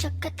చక్కత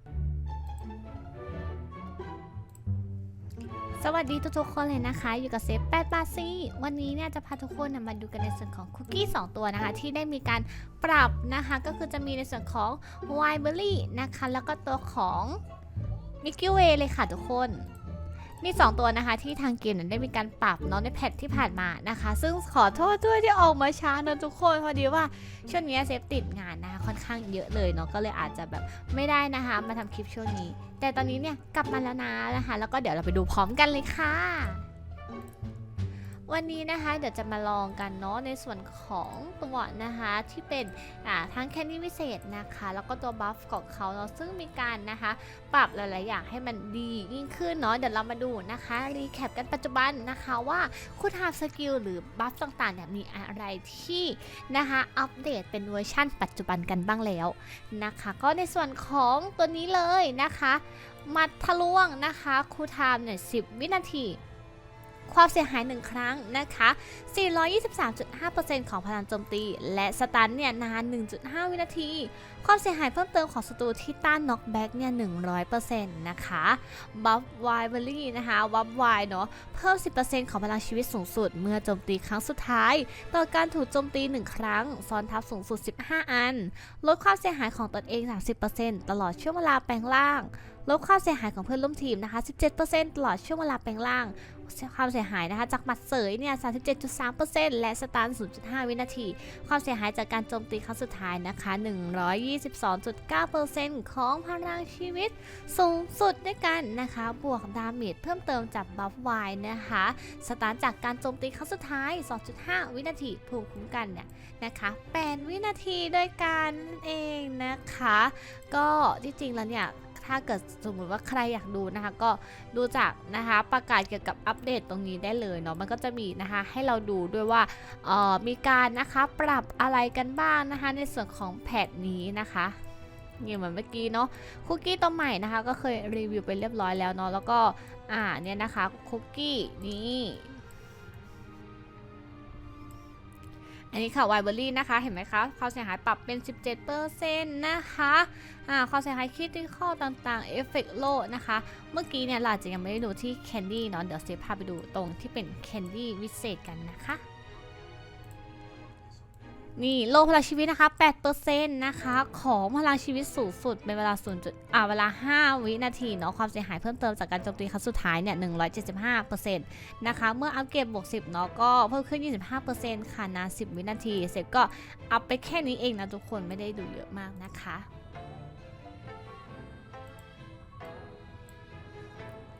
สวัสดีทุกๆคนเลยนะคะ อยู่กับเซฟแปดบาซี่วันนี้เนี่ยจะพาทุกคนนะมาดูกันในส่วนของคุกกี้ 2 ตัวนะคะ ที่ได้มีการปรับนะคะ ก็คือจะมีในส่วนของไวเบอรี่นะคะ แล้วก็ตัวของมิกกี้เวเลยค่ะทุกคน มี 2 ตัวนะคะที่ทางเกมนั้นได้มีการปรับเนาะในแพทที่ผ่านมานะคะ ซึ่งขอโทษด้วยที่ออกมาช้านะทุกคนพอดีว่าช่วงนี้เซฟติดงานนะคะค่อนข้างเยอะเลยเนาะก็เลยอาจจะแบบไม่ได้นะคะ มาทำคลิปช่วงนี้ แต่ตอนนี้เนี่ยกลับมาแล้วนะนะคะ แล้วก็เดี๋ยวเราไปดูพร้อมกันเลยค่ะ วันนี้นะคะเดี๋ยวจะมาลองกันเนาะในส่วนของตัวนะคะที่เป็นอ่าทั้งแคนดี้วิเศษนะคะ แล้วก็ตัวบัฟของเขาเนาะซึ่งมีการนะคะปรับหลาย ๆ อย่างให้มันดียิ่งขึ้นเนาะเดี๋ยวเรามาดูนะคะรีแคปกันปัจจุบันนะคะว่าคุณฮาสกิลหรือบัฟต่างๆเนี่ยมีอะไรที่นะคะอัปเดตเป็นเวอร์ชั่นปัจจุบันกันบ้างแล้วนะคะ ก็ในส่วนของตัวนี้เลยนะคะมัดทะลวงนะคะคูลไทม์เนี่ย10วินาที ความเสียหาย 1 ครั้งนะคะ 423.5%ของพลังโจมตี และสตันเนี่ยนาน 1.5 วินาที ความเสียหายเพิ่มเติมของศัตรูที่ต้านน็อกแบ็กเนี่ย 100%นะคะบัฟไวเบอรี่นะคะบัฟไวเนาะเพิ่ม 10%ของพลังชีวิตสูงสุด เมื่อโจมตีครั้งสุดท้าย ต่อการถูกโจมตี 1 ครั้ง ซ้อนทับสูงสุด 15 อัน ลดความเสียหายของตนเอง 30%ตลอดช่วงเวลาแปลงร่าง ลดความเสียหายของเพื่อนร่วมทีมนะคะ 17%ตลอดช่วงเวลาแปลงร่าง ความเสียหายนะคะ จากหมัดเสยเนี่ย 37.3%และสตาร์0.5 วินาที ความเสียหายจากการโจมตีครั้งสุดท้ายนะคะ 122.9%ของพลังชีวิตสูงสุดด้วยกันนะคะ บวกดาเมจเพิ่มเติมจากบัฟไวนะคะ สตาร์จากการโจมตีครั้งสุดท้าย 2.5 วินาที ภูมิคุ้มกันเนี่ยนะคะ 8 วินาทีด้วยกันนั่นเองนะคะ ก็จริงๆแล้วเนี่ย ถ้าเกิดสมมติว่าใครอยากดูนะคะ ก็ดูจากนะคะประกาศเกี่ยวกับอัปเดตตรงนี้ได้เลยเนาะมันก็จะมีนะคะให้เราดูด้วยว่าเอ่อมีการนะคะปรับอะไรกันบ้างนะคะ ในส่วนของแพทนี้นะคะนี่เหมือนเมื่อกี้เนาะคุกกี้ตัวใหม่นะคะ ก็เคยรีวิวไปเรียบร้อยแล้วเนาะแล้วก็อ่าเนี่ยนะคะคุกกี้นี่ อันนี้ค่ะไวเบอรี่นะคะ เห็นไหมคะความเสียหายปรับเป็น 17%นะคะอ่าความเสียหายคิดที่ข้อต่างๆ เอฟเฟกโลนะคะ เมื่อกี้เนี่ยเราจจะยังไม่ได้ดูที่แคนดี้เนาะเดี๋ยวเซฟพาไปดูตรงที่เป็นแคนดี้วิเศษกันนะคะ นี่โลพลังชีวิตนะคะ8%นะคะของพลังชีวิตสูงสุดเป็นเวลา0จุดอ่าเวลา 5 วินาทีเนาะความเสียหายเพิ่มเติมจากการโจมตีครั้งสุดท้ายเนี่ย175%นะคะเมื่ออัปเกรดบวก 10เนาะก็เพิ่มขึ้น 25%ค่ะนาน10 วินาที เสร็จก็อัพไปแค่นี้เองนะทุกคนไม่ได้ดูเยอะมากนะคะ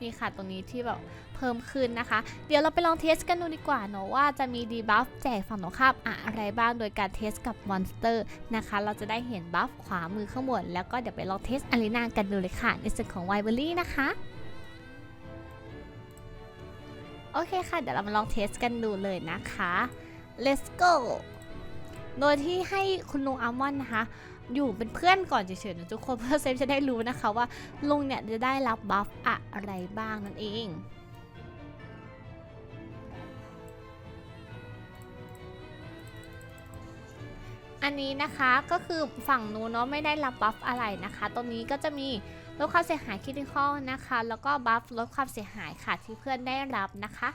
นี่ค่ะตรงนี้ที่แบบเพิ่มขึ้นนะคะ เดี๋ยวเราไปลองเทสกันดูดีกว่าเนาะว่าจะมีดีบัฟแจกฝั่งตรงข้ามอะไรบ้างโดยการเทสกับมอนสเตอร์นะคะ เราจะได้เห็นบัฟขวามือข้างบนแล้วก็เดี๋ยวไปลองเทสอารีนากันดูเลยค่ะในส่วนของไวเบอรี่นะคะโอเคค่ะ เดี๋ยวเรามาลองเทสกันดูเลยนะคะ let's go โดยที่ให้คุณลุงอัลมอนนะคะ อยู่เป็นเพื่อนก่อนเฉยๆนะทุกคนเพื่อเซฟจะได้รู้นะคะว่าลุงเนี่ยจะได้รับบัฟอะไรบ้างนั่นเองอันนี้นะคะก็คือฝั่งนู้นเนาะไม่ได้รับบัฟอะไรนะคะ ตรงนี้ก็จะมีลดความเสียหายคิดข้อนะคะ แล้วก็บัฟลดความเสียหายค่ะที่เพื่อนได้รับนะคะ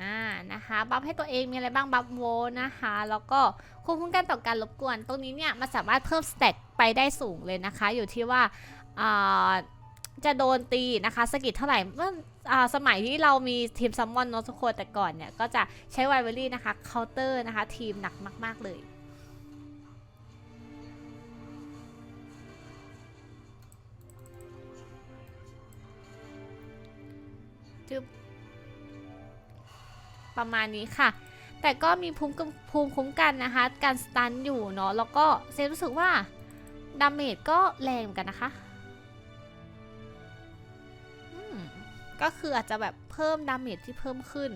อ่านะคะบัฟให้ตัวเองมีอะไรบ้างบัฟโวนะคะ แล้วก็ควบคุมการต่อการรบกวน ตรงนี้เนี่ยมันสามารถเพิ่มสเต็กไปได้สูงเลยนะคะ อยู่ที่ว่าจะโดนตีนะคะสกิดเท่าไหร่เมื่อสมัยที่เรามีทีมซัมมอนโนสโคนแต่ก่อนเนี่ยก็จะใช้ไวเวอรี่นะคะเคาน์เตอร์นะคะทีมหนักมาก ๆ เลยจึ๊บ ประมาณนี้ค่ะ แต่ก็มีภูมิคุ้มภูมิคุ้มกันนะคะ การสตันอยู่เนาะแล้วก็เซฟรู้สึกว่าดาเมจก็แรงเหมือนกันนะคะก็คืออาจจะแบบเพิ่มดาเมจที่เพิ่มขึ้น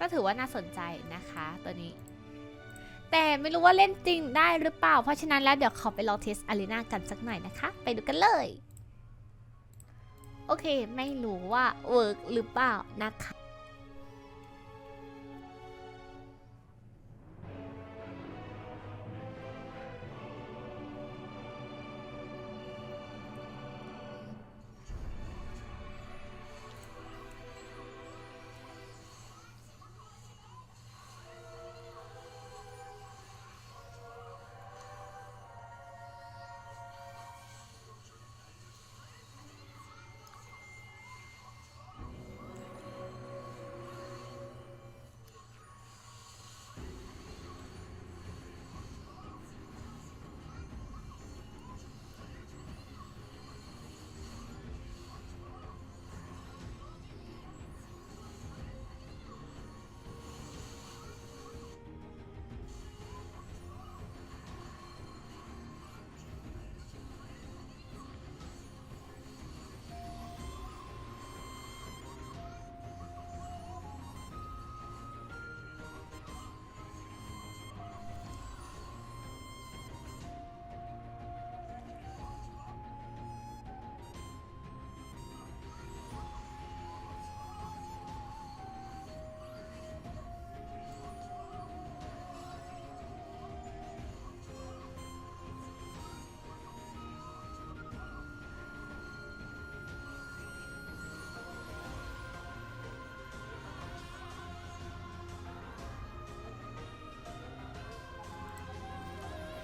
ก็ถือว่าน่าสนใจนะคะตัวนี้ แต่ไม่รู้ว่าเล่นจริงได้หรือเปล่า เพราะฉะนั้นแล้วเดี๋ยวขอไปลองเทสอารีนากันสักหน่อยนะคะ ไปดูกันเลย โอเค ไม่รู้ว่าเวิร์กหรือเปล่านะคะ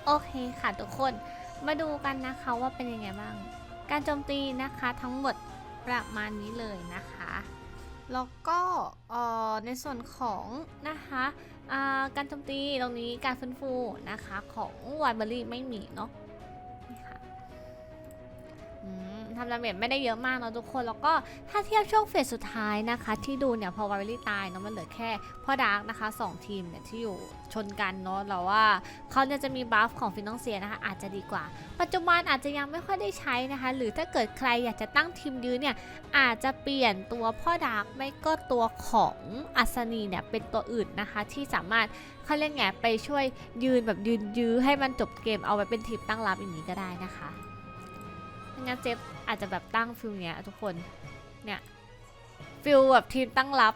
โอเคค่ะทุกคนมาดูกันนะคะว่าเป็นยังไงบ้าง การโจมตีนะคะทั้งหมดประมาณนี้เลยนะคะแล้วก็ในส่วนของนะคะการโจมตีตรงนี้การฟื้นฟูนะคะของวายเบอรี่ไม่มีเนาะ ทำดาเมจไม่ได้เยอะมากเนาะทุกคน แล้วก็ถ้าเทียบช่วงเฟสสุดท้ายนะคะ ที่ดูเนี่ยพอวายเบอรี่ตายเนาะมันเหลือแค่พ่อดาร์กนะคะสองทีมเนี่ยที่อยู่ชนกันเนาะแล้วว่าเขาเนี่ยจะมีบัฟของฟินองเซียนะคะ อาจจะดีกว่า ปัจจุบันอาจจะยังไม่ค่อยได้ใช้นะคะ หรือถ้าเกิดใครอยากจะตั้งทีมยืนเนี่ยอาจจะเปลี่ยนตัวพ่อดาร์กไม่ก็ตัวของอัศนีเนี่ยเป็นตัวอื่นนะคะที่สามารถเขาเรียกไงไปช่วยยืนแบบยืนยื้อให้มันจบเกมเอาไว้เป็นทีมตั้งรับอย่างนี้ก็ได้นะคะ ไม่งั้นเจฟอาจจะแบบตั้งฟิลเนี้ยทุกคน เนี่ยฟิลแบบทีมตั้งรับ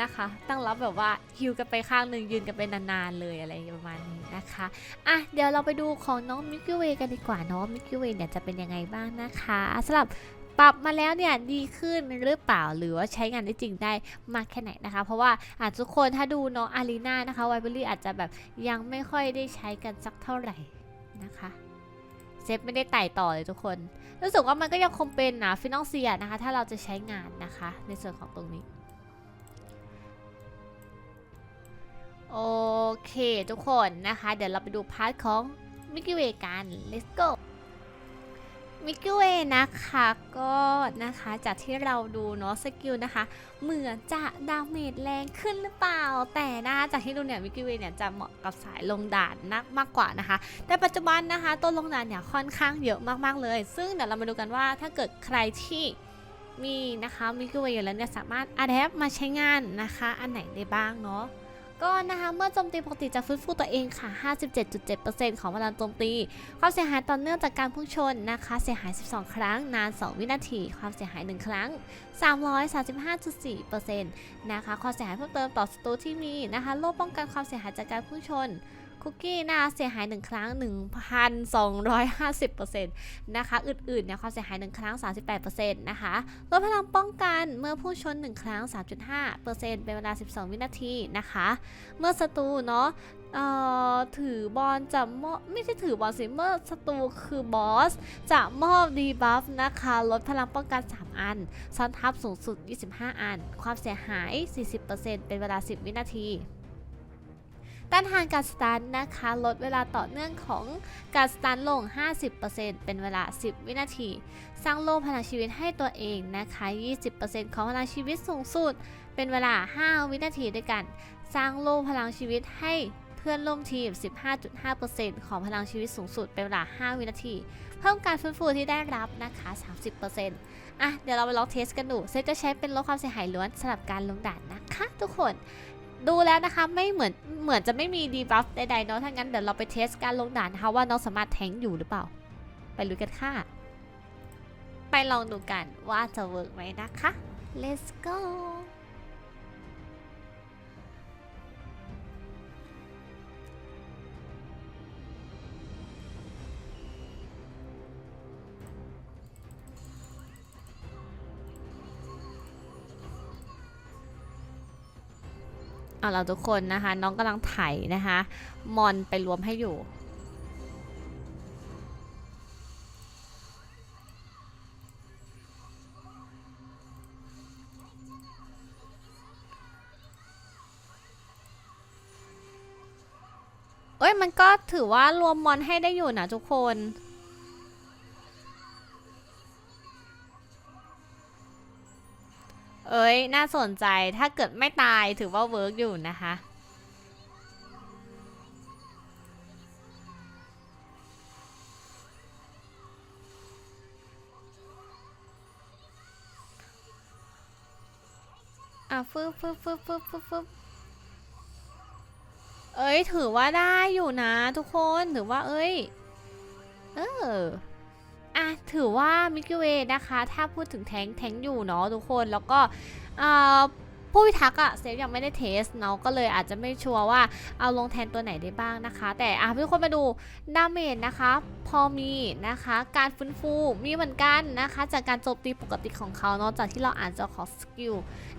นะคะ ตั้งรับแบบว่าฮิวกันไปข้างหนึ่งยืนกันไปนานๆเลยอะไรประมาณนี้นะคะอะเดี๋ยวเราไปดูของน้องมิกกี้เวกันดีกว่าเนาะมิกกี้เวเนี่ยจะเป็นยังไงบ้างนะคะสำหรับปรับมาแล้วเนี่ยดีขึ้นหรือเปล่าหรือว่าใช้งานได้จริงได้มากแค่ไหนนะคะ เพราะว่าอาจทุกคนถ้าดูน้องอารีนานะคะไวเบอรี่อาจจะแบบยังไม่ค่อยได้ใช้กันสักเท่าไหร่นะคะ ฟไม่ได้ไต่ต่อเลยทุกคน รู้สึกว่ามันก็ยังคงเป็นนะฟินอลเซียนะคะ ถ้าเราจะใช้งานนะคะ ในส่วนของตรงนี้ โอเคทุกคนนะคะ เดี๋ยวเราไปดูพาร์ทของมิกกี้เวกัน let's go มิกิเวนะคะก็นะคะจากที่เราดูเนาะสกิลนะคะ เหมือนจะดาเมจแรงขึ้นหรือเปล่า แต่นะจากที่ดูเนี่ยมิกิเวเนี่ยจะเหมาะกับสายลงด่านนักมากกว่านะคะ แต่ปัจจุบันนะคะตัวลงด่านเนี่ยค่อนข้างเยอะมากๆเลย ซึ่งเดี๋ยวเรามาดูกันว่าถ้าเกิดใครที่มีนะคะมิกิเวอยู่แล้วเนี่ยสามารถอัดแอปมาใช้งานนะคะ อันไหนได้บ้างเนาะ ก็นะคะเมื่อโจมตีปกติจะฟื้นฟูตัวเองค่ะ 57.7%ของพลังโจมตี ความเสียหายต่อเนื่องจากการพุ่งชนนะคะ เสียหาย 12 ครั้ง นาน 2 วินาที ความเสียหาย 1 ครั้ง 335.4%นะคะ ความเสียหายเพิ่มเติมต่อศัตรูที่มีนะคะ โล่ป้องกันความเสียหายจากการพุ่งชน คุกกี้นะคะเสียหาย 1 ครั้ง 1,250%นะคะอื่นๆเนี่ยความเสียหาย 1 ครั้ง 38%นะคะลดพลังป้องกันเมื่อพุ่งชน 1 ครั้ง 3.5%เป็นเวลา 12 วินาทีนะคะ เมื่อศัตรูเนาะเอ่อถือบอลจะมอบไม่ใช่ถือบอลสิเมื่อศัตรูคือบอส จะมอบดีบัฟนะคะ ลดพลังป้องกัน 3 อันซ้อนทับสูงสุด 25 อัน ความเสียหาย 40%เป็นเวลา 10 วินาที ต้านทานการสตาร์ทนะคะ ลดเวลาต่อเนื่องของการสตาร์ทลง 50%เป็นเวลา 10 วินาที สร้างโล่พลังชีวิตให้ตัวเองนะคะ 20%ของพลังชีวิตสูงสุด เป็นเวลา 5 วินาทีด้วยกัน สร้างโล่พลังชีวิตให้เพื่อนร่วมทีม 15.5%ของพลังชีวิตสูงสุด เป็นเวลา 5 วินาที เพิ่มการฟื้นฟูที่ได้รับนะคะ 30%อะ เดี๋ยวเราไปลองเทสกันดู เซตจะใช้เป็นลดความเสียหายล้วนสำหรับการลงด่านนะคะ ทุกคน ดูแล้วนะคะไม่เหมือนเหมือนจะไม่มีดีบัฟใดๆเนาะถ้างั้นเดี๋ยวเราไปเทสการลงด่านนะคะว่าน้องสามารถแทงอยู่หรือเปล่า ไปลุยกันค่ะ ไปลองดูกันว่าจะเวิร์กไหมนะคะ let's go เอาเราทุกคนนะคะ น้องกำลังไถนะคะ มอนไปรวมให้อยู่ เอ้ยมันก็ถือว่ารวมมอนให้ได้อยู่นะทุกคน เอ้ย น่าสนใจถ้าเกิดไม่ตายถือว่าเวิร์กอยู่นะคะ อะฟึบฟึบฟึบฟึบฟึบฟึบเอ้ย ถือว่าได้อยู่นะทุกคน ถือว่าเอ้ย เออ อะถือว่ามิกิเวนะคะ ถ้าพูดถึงแทงแทงอยู่เนาะทุกคนแล้วก็ผู้พิทักษ์อะเซฟยังไม่ได้เทสเนาะก็เลยอาจจะไม่ชัวร์ว่าเอาลงแทนตัวไหนได้บ้างนะคะ แต่อะทุกคนมาดูดาเมจนะคะ พอมีนะคะ การฟื้นฟูมีเหมือนกันนะคะ จากการโจมตีปกติของเขาเนาะจากที่เราอ่านจากของสกิล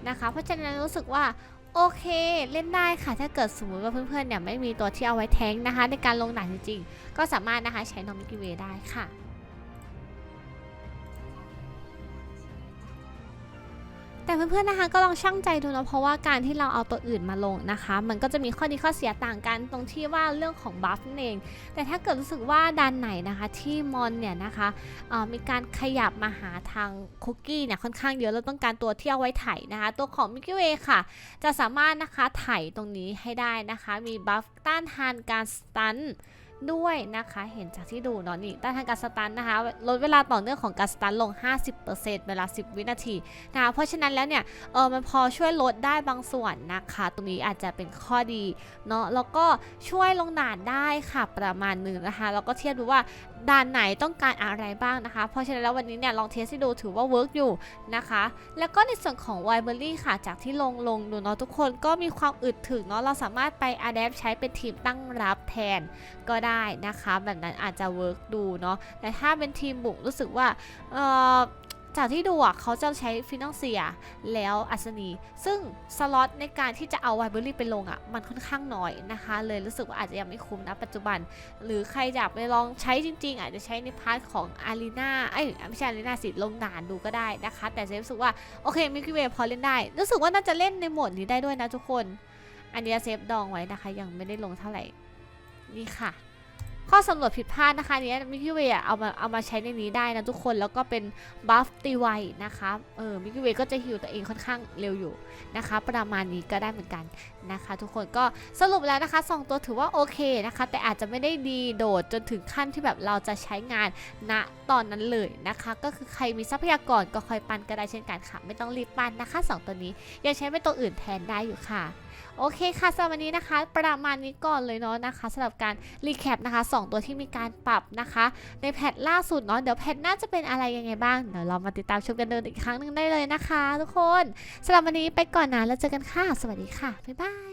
นะคะ เพราะฉะนั้นรู้สึกว่าโอเคเล่นได้ค่ะถ้าเกิดสมมติว่าเพื่อนๆเนี่ยไม่มีตัวที่เอาไว้แทงนะคะ ในการลงด่านจริงๆ ก็สามารถนะคะใช้น้องมิกิเวได้ค่ะ แต่เพื่อนๆนะคะก็ลองชั่งใจดูนะเพราะว่าการที่เราเอาตัวอื่นมาลงนะคะ มันก็จะมีข้อดีข้อเสียต่างกันตรงที่ว่าเรื่องของบัฟนั่นเอง แต่ถ้าเกิดรู้สึกว่าด้านไหนนะคะที่มอนเนี่ยนะคะมีการขยับมาหาทางคุกกี้เนี่ยค่อนข้างเยอะแล้วต้องการตัวที่เอาไว้ไถนะคะ ตัวของมิกกี้เวค่ะ จะสามารถนะคะไถตรงนี้ให้ได้นะคะ มีบัฟต้านทานการสตัน ด้วยนะคะ เห็นจากที่ดูเนาะนี่ต้านทานการสตันนะคะ ลดเวลาต่อเนื่องของการสตันลง 50%เวลา 10 วินาทีนะคะเพราะฉะนั้นแล้วเนี่ยเออมันพอช่วยลดได้บางส่วนนะคะ ตรงนี้อาจจะเป็นข้อดีเนาะแล้วก็ช่วยลงด่านได้ค่ะประมาณหนึ่งนะคะแล้วก็เทียบดูว่า ด่านไหนต้องการอะไรบ้างนะคะ เพราะฉะนั้นแล้ววันนี้เนี่ยลองเทสให้ดูถือว่าเวิร์กอยู่นะคะ แล้วก็ในส่วนของไวเบอรี่ค่ะ จากที่ลงลงดูเนาะทุกคนก็มีความอึดถึงเนาะเราสามารถไปอัดแอปใช้เป็นทีมตั้งรับแทนก็ได้นะคะ แบบนั้นอาจจะเวิร์กดูเนาะแต่ถ้าเป็นทีมบุกรู้สึกว่าเออ จากที่ดูอะเขาจะใช้ฟินอลเซียแล้วอัศนี ซึ่งสล็อตในการที่จะเอาไวเบอรี่ไปลงอะมันค่อนข้างน้อยนะคะ เลยรู้สึกว่าอาจจะยังไม่คุ้มนะปัจจุบัน หรือใครอยากไปลองใช้จริง ๆ อาจจะใช้ในพาร์ทของอารีนาเอ้ไม่ใช่อารีนาสิลงด่านดูก็ได้นะคะ แต่เซฟรู้สึกว่า โอเคมิกิเวพอเล่นได้ รู้สึกว่าน่าจะเล่นในโหมดนี้ได้ด้วยนะทุกคน อันนี้เซฟดองไว้นะคะ ยังไม่ได้ลงเท่าไหร่นี่ค่ะ ข้อสำรวจผิดพลาดนะคะอันนี้มิกิเวเอามาเอามาใช้ในนี้ได้นะทุกคนแล้วก็เป็นบัฟตีไวนะคะเออมิกิเวก็จะฮิวตัวเองค่อนข้างเร็วอยู่นะคะ ประมาณนี้ก็ได้เหมือนกันนะคะ ทุกคนก็สรุปแล้วนะคะสองตัวถือว่าโอเคนะคะ แต่อาจจะไม่ได้ดีโดดจนถึงขั้นที่แบบเราจะใช้งานณตอนนั้นเลยนะคะ ก็คือใครมีทรัพยากรก็คอยปันก็ได้เช่นกันค่ะ ไม่ต้องรีบปันนะคะสองตัวนี้ยังใช้เป็นตัวอื่นแทนได้อยู่ค่ะ โอเคค่ะสำหรับวันนี้นะคะ ประมาณนี้ก่อนเลยเนาะนะคะสำหรับการรีแคปนะคะสองตัวที่มีการปรับนะคะ ในแพทล่าสุดเนาะเดี๋ยวแพทน่าจะเป็นอะไรยังไงบ้างเดี๋ยวเรามาติดตามชมกันเดินอีกครั้งหนึ่งได้เลยนะคะ ทุกคนสำหรับวันนี้ไปก่อนนะแล้วเจอกันค่ะ สวัสดีค่ะบ๊ายบาย